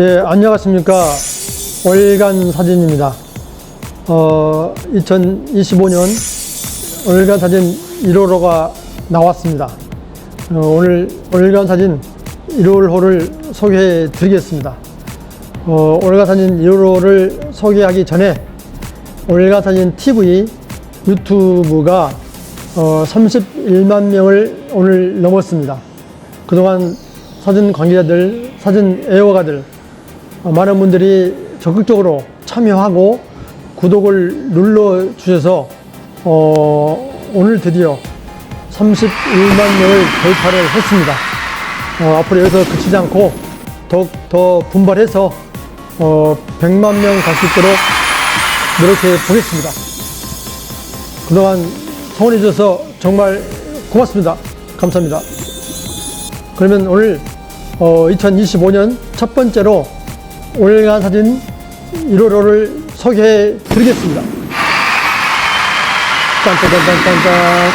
네, 안녕하십니까. 월간 사진입니다. 어, 2025년 월간 사진 1호로가 나왔습니다. 어, 오늘 월간 사진 1호를 소개해 드리겠습니다. 어, 월간 사진 1호를 소개하기 전에 월간 사진 TV 유튜브가 어, 31만 명을 오늘 넘었습니다. 그동안 사진 관계자들, 사진 애호가들, 어, 많은 분들이 적극적으로 참여하고 구독을 눌러 주셔서 어, 오늘 드디어 31만 명을 돌파를 했습니다. 어, 앞으로 여기서 그치지 않고 더욱 더 분발해서 어, 100만 명 갈 수 있도록 노력해 보겠습니다. 그동안 성원해 주셔서 정말 고맙습니다. 감사합니다. 그러면 오늘 어, 2025년 첫 번째로 월간 사진 1호로를 소개해 드리겠습니다. 짠짠짠짠짠.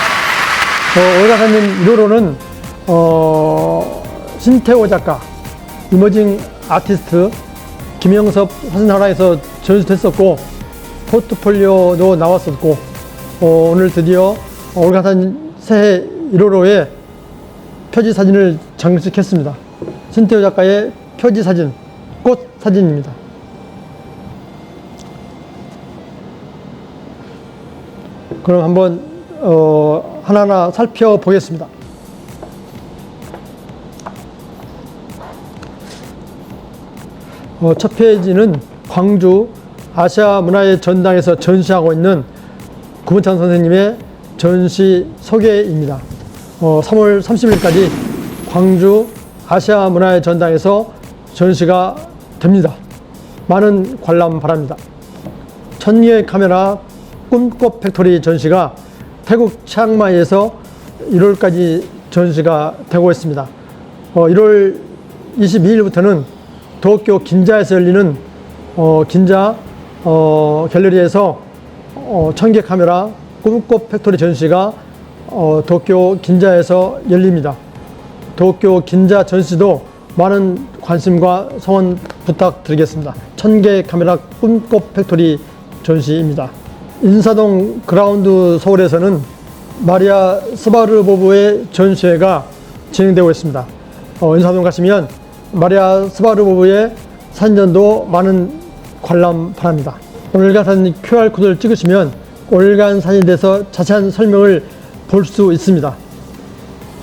어, 월간 사진 1호로는 어, 신태호 작가, 이머징 아티스트, 김영섭 사진하나에서 전수됐었고 포트폴리오도 나왔었고 어, 오늘 드디어 월간 사진 새해 1호로에 표지 사진을 장식했습니다. 신태호 작가의 표지 사진, 꽃 사진입니다. 그럼 한번 어, 하나하나 살펴보겠습니다. 어, 첫 페이지는 광주 아시아 문화의 전당에서 전시하고 있는 구문찬 선생님의 전시 소개입니다. 어, 3월 30일까지 광주 아시아 문화의 전당에서 전시가 됩니다. 많은 관람 바랍니다. 천리의 카메라 꿈꽃 팩토리 전시가 태국 치앙마이에서 1월까지 전시가 되고 있습니다. 어, 1월 22일부터는 도쿄 긴자에서 열리는 어, 긴자 어, 갤러리에서 어, 천개 카메라 꿈꽃 팩토리 전시가 어, 도쿄 긴자에서 열립니다. 도쿄 긴자 전시도 많은 관심과 성원 부탁드리겠습니다. 천개 카메라 꿈꽃 팩토리 전시입니다. 인사동 그라운드 서울에서는 마리아 스바르보브의 전시회가 진행되고 있습니다. 어, 인사동 가시면 마리아 스바르보브의 사진전도 많은 관람 바랍니다. 올간 사진 QR코드를 찍으시면 올간 사진에 대해서 자세한 설명을 볼 수 있습니다.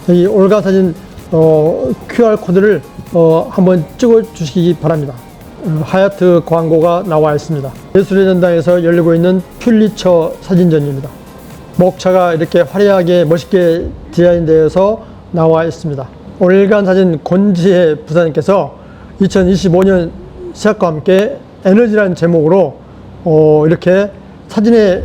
이 올간 사진 어, QR코드를 어, 한번 찍어 주시기 바랍니다. 음, 하얏트 광고가 나와 있습니다. 예술의 전당에서 열리고 있는 퓰리처 사진전입니다. 목차가 이렇게 화려하게 멋있게 디자인되어서 나와 있습니다. 올간 사진 권지혜 부사님께서 2025년 시작과 함께 에너지라는 제목으로 어, 이렇게 사진에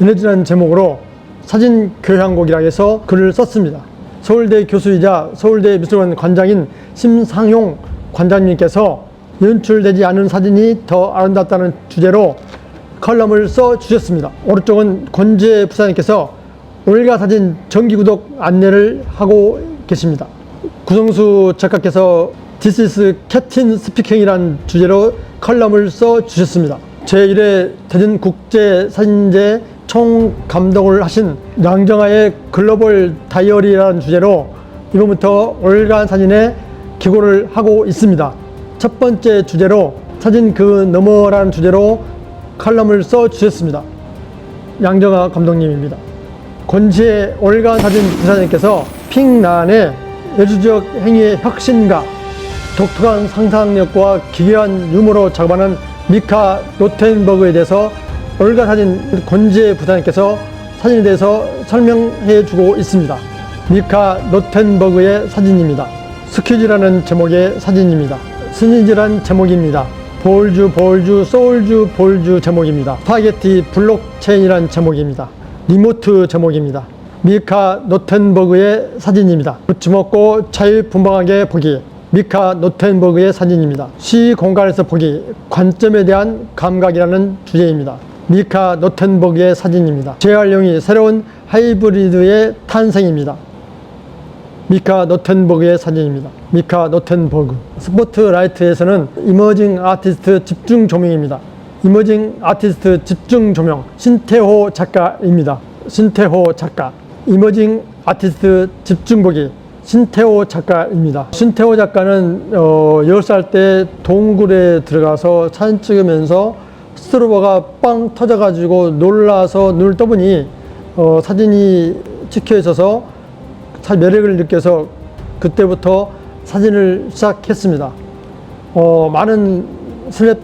에너지라는 제목으로 사진 교향곡이라 해서 글을 썼습니다. 서울대 교수이자 서울대 미술관 관장인 심상용 관장님께서 연출되지 않은 사진이 더 아름답다는 주제로 컬럼을 써 주셨습니다. 오른쪽은 권재 부사님께서 올가 사진 정기 구독 안내를 하고 계십니다. 구성수 작가께서 This is 캡틴 스피킹이라는 주제로 컬럼을 써 주셨습니다. 제1회 대전 국제 사진제 총 감독을 하신 양정아의 글로벌 다이어리라는 주제로 이번부터 월간 사진에 기고를 하고 있습니다. 첫 번째 주제로 사진 그 너머라는 주제로 칼럼을 써 주셨습니다. 양정아 감독님입니다. 권지의 월간 사진 부사님께서 핑란의 예술적 행위의 혁신가, 독특한 상상력과 기괴한 유머로 작업하는 미카 노텐버그에 대해서 월간 사진 권지의 부사님께서 사진에 대해서 설명해 주고 있습니다. 미카 노텐버그의 사진입니다. 스퀴즈라는 제목의 사진입니다. 스니즈란 제목입니다. 볼주 볼주 소울주 볼주 제목입니다. 스파게티 블록체인이란 제목입니다. 리모트 제목입니다. 미카 노텐버그의 사진입니다. 붙여먹고 자유분방하게 보기. 미카 노텐버그의 사진입니다. 시 공간에서 보기, 관점에 대한 감각이라는 주제입니다. 미카 노텐버그의 사진입니다. 재활용이 새로운 하이브리드의 탄생입니다. 미카 노텐버그의 사진입니다. 미카 노텐버그. 스포트라이트에서는 이머징 아티스트 집중 조명입니다. 이머징 아티스트 집중 조명 신태호 작가입니다. 신태호 작가. 이머징 아티스트 집중 보기 신태호 작가입니다. 신태호 작가는 어, 10살 때 동굴에 들어가서 사진 찍으면서 스트로버가 빵 터져가지고 놀라서 눈을 떠보니 어, 사진이 찍혀 있어서 사 매력을 느껴서 그때부터 사진을 시작했습니다. 어, 많은 스냅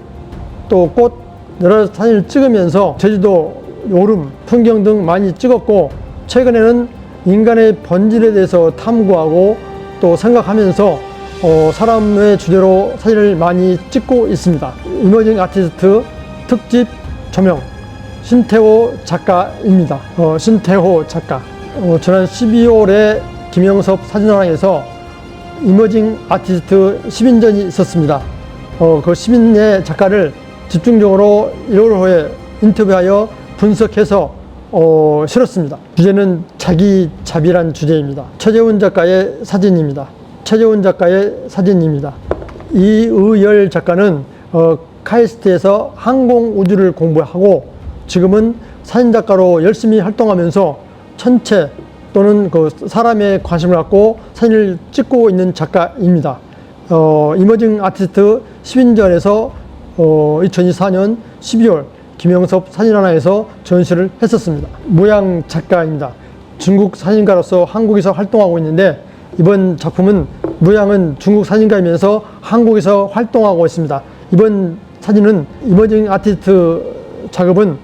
또꽃 여러 사진을 찍으면서 제주도 오름 풍경 등 많이 찍었고 최근에는 인간의 본질에 대해서 탐구하고 또 생각하면서 어, 사람의 주제로 사진을 많이 찍고 있습니다. 이머징 아티스트 특집 조명 신태호 작가입니다. 어, 신태호 작가. 어, 지난 12월에 김영섭 사진원에서 이머징 아티스트 10인전이 있었습니다. 어, 그 10인의 작가를 집중적으로 1월 후에 인터뷰하여 분석해서 어, 실었습니다. 주제는 자기 자비란 주제입니다. 최재훈 작가의 사진입니다. 최재훈 작가의 사진입니다. 이의열 작가는 어, 카이스트에서 항공 우주를 공부하고 지금은 사진 작가로 열심히 활동하면서 천체 또는 그 사람의 관심을 갖고 사진을 찍고 있는 작가입니다. 어, 이머징 아티스트 10인전에서 어, 2024년 12월 김영섭 사진하나에서 전시를 했었습니다. 모양 작가입니다. 중국 사진가로서 한국에서 활동하고 있는데 이번 작품은 모양은 중국 사진가이면서 한국에서 활동하고 있습니다. 이번 사진은 이머징 아티스트 작업은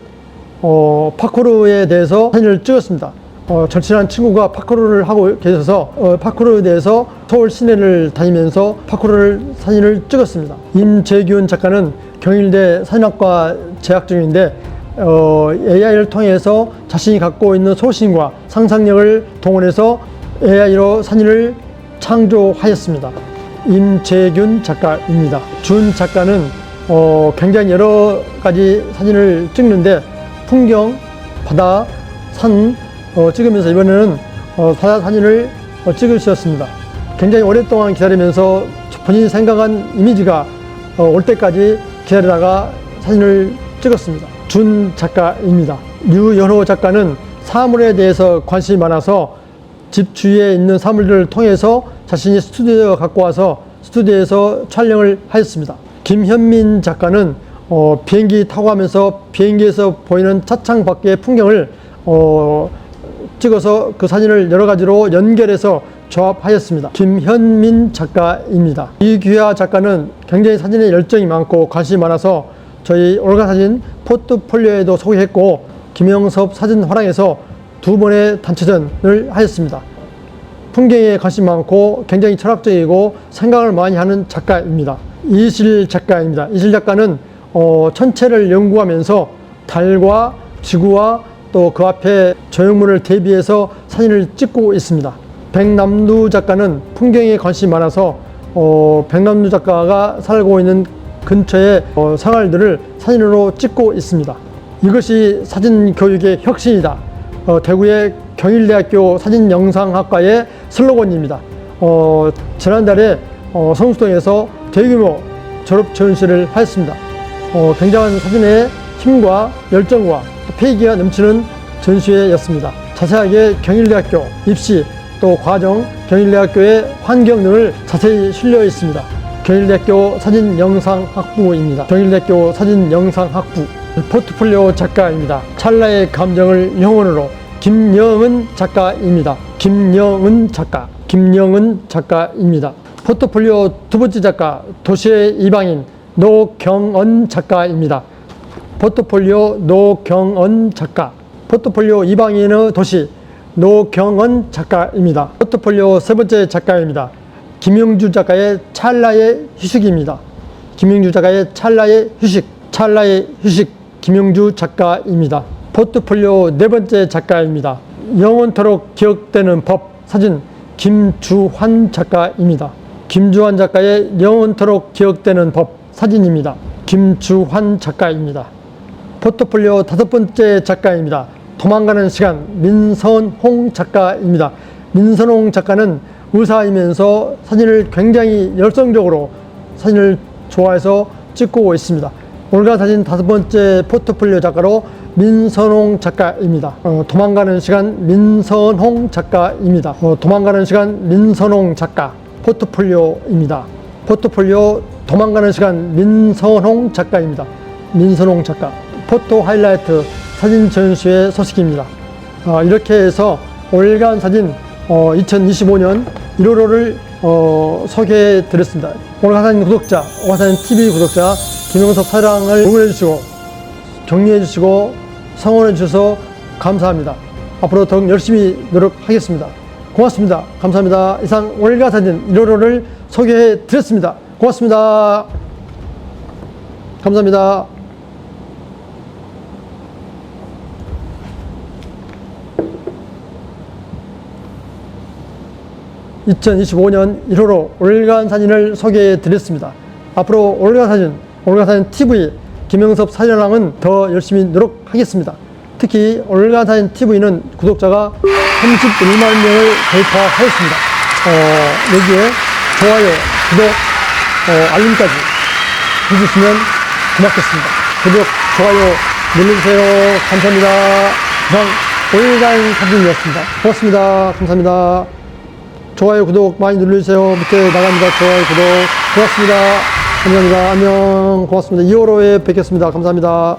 어, 파코르에 대해서 사진을 찍었습니다. 어, 절친한 친구가 파코르를 하고 계셔서 어, 파코르에 대해서 서울 시내를 다니면서 파코르를 사진을 찍었습니다. 임재균 작가는 경일대 사진학과 재학 중인데 어, AI를 통해서 자신이 갖고 있는 소신과 상상력을 동원해서 AI로 사진을 창조하였습니다. 임재균 작가입니다. 준 작가는 어, 굉장히 여러 가지 사진을 찍는데 풍경, 바다, 산 어, 찍으면서 이번에는 어, 바다 사진을 어, 찍으셨습니다. 굉장히 오랫동안 기다리면서 본인이 생각한 이미지가 어, 올 때까지 기다리다가 사진을 찍었습니다. 준 작가입니다. 유연호 작가는 사물에 대해서 관심이 많아서 집 주위에 있는 사물들을 통해서 자신이 스튜디오에 갖고 와서 스튜디오에서 촬영을 하였습니다. 김현민 작가는 어, 비행기 타고 가면서 비행기에서 보이는 차창 밖의 풍경을 어, 찍어서 그 사진을 여러 가지로 연결해서 조합하였습니다. 김현민 작가입니다. 이규하 작가는 굉장히 사진에 열정이 많고 관심이 많아서 저희 올가 사진 포트폴리오에도 소개했고 김영섭 사진 화랑에서 두 번의 단체전을 하였습니다. 풍경에 관심 많고 굉장히 철학적이고 생각을 많이 하는 작가입니다. 이실 작가입니다. 이실 작가는 어, 천체를 연구하면서 달과 지구와 또 그 앞에 조형물을 대비해서 사진을 찍고 있습니다. 백남두 작가는 풍경에 관심이 많아서 어, 백남두 작가가 살고 있는 근처의 어, 생활들을 사진으로 찍고 있습니다. 이것이 사진 교육의 혁신이다. 어, 대구의 경일대학교 사진영상학과의 슬로건입니다. 어, 지난달에 어, 성수동에서 대규모 졸업 전시를 하였습니다. 어, 굉장한 사진의 힘과 열정과 또 패기가 넘치는 전시회였습니다. 자세하게 경일대학교 입시 또 과정, 경일대학교의 환경 등을 자세히 실려 있습니다. 경일대학교 사진영상학부입니다. 경일대학교 사진영상학부 포트폴리오 작가입니다. 찰나의 감정을 영혼으로 김영은 작가입니다. 김영은 작가, 김영은 작가입니다. 포트폴리오 두 번째 작가 도시의 이방인 노경언 작가입니다. 포트폴리오 노경언 작가, 포트폴리오 이방인의 도시 노경언 작가입니다. 포트폴리오 세 번째 작가입니다. 김영주 작가의 찰나의 휴식입니다. 김영주 작가의 찰나의 휴식, 찰나의 휴식, 김영주 작가입니다. 포트폴리오 네 번째 작가입니다. 영원토록 기억되는 법, 사진, 김주환 작가입니다. 김주환 작가의 영원토록 기억되는 법, 사진입니다. 김주환 작가입니다. 포트폴리오 다섯 번째 작가입니다. 도망가는 시간 민선홍 작가입니다. 민선홍 작가는 의사이면서 사진을 굉장히 열성적으로 사진을 좋아해서 찍고 있습니다. 올가 사진 다섯 번째 포트폴리오 작가로 민선홍 작가입니다. 어, 도망가는 시간 민선홍 작가입니다. 어, 도망가는 시간 민선홍 작가 포트폴리오입니다. 포트폴리오 도망가는 시간 민선홍 작가입니다. 민선홍 작가 포토 하이라이트 사진 전시회 소식입니다. 어, 이렇게 해서 올간 사진 어, 2025년 1호로를 어, 소개해 드렸습니다. 올간 사진 구독자, 사진 TV 구독자 김영석 사랑을 응원해 주시고 격려해 주시고 성원해 주셔서 감사합니다. 앞으로 더욱 열심히 노력하겠습니다. 고맙습니다. 감사합니다. 이상 올가 사진 1호로를 소개해 드렸습니다. 고맙습니다. 감사합니다. (2025년 1호로) 올간 사진을 소개해 드렸습니다 앞으로 올간 사진 올간 사진 TV 김영섭 사진왕은 더 열심히 노력하겠습니다 특히 올간 사진 TV는 구독자가 31만 명을 돌파하였습니다 어, 여기에 좋아요 구독 어, 알림까지 해주시면 고맙겠습니다. 구독, 좋아요 눌러주세요. 감사합니다. 이상 올가인 사진이었습니다. 고맙습니다. 감사합니다. 좋아요, 구독 많이 눌러주세요. 밑에 나갑니다. 좋아요, 구독. 고맙습니다. 감사합니다. 안녕. 고맙습니다. 2월호에 뵙겠습니다. 감사합니다.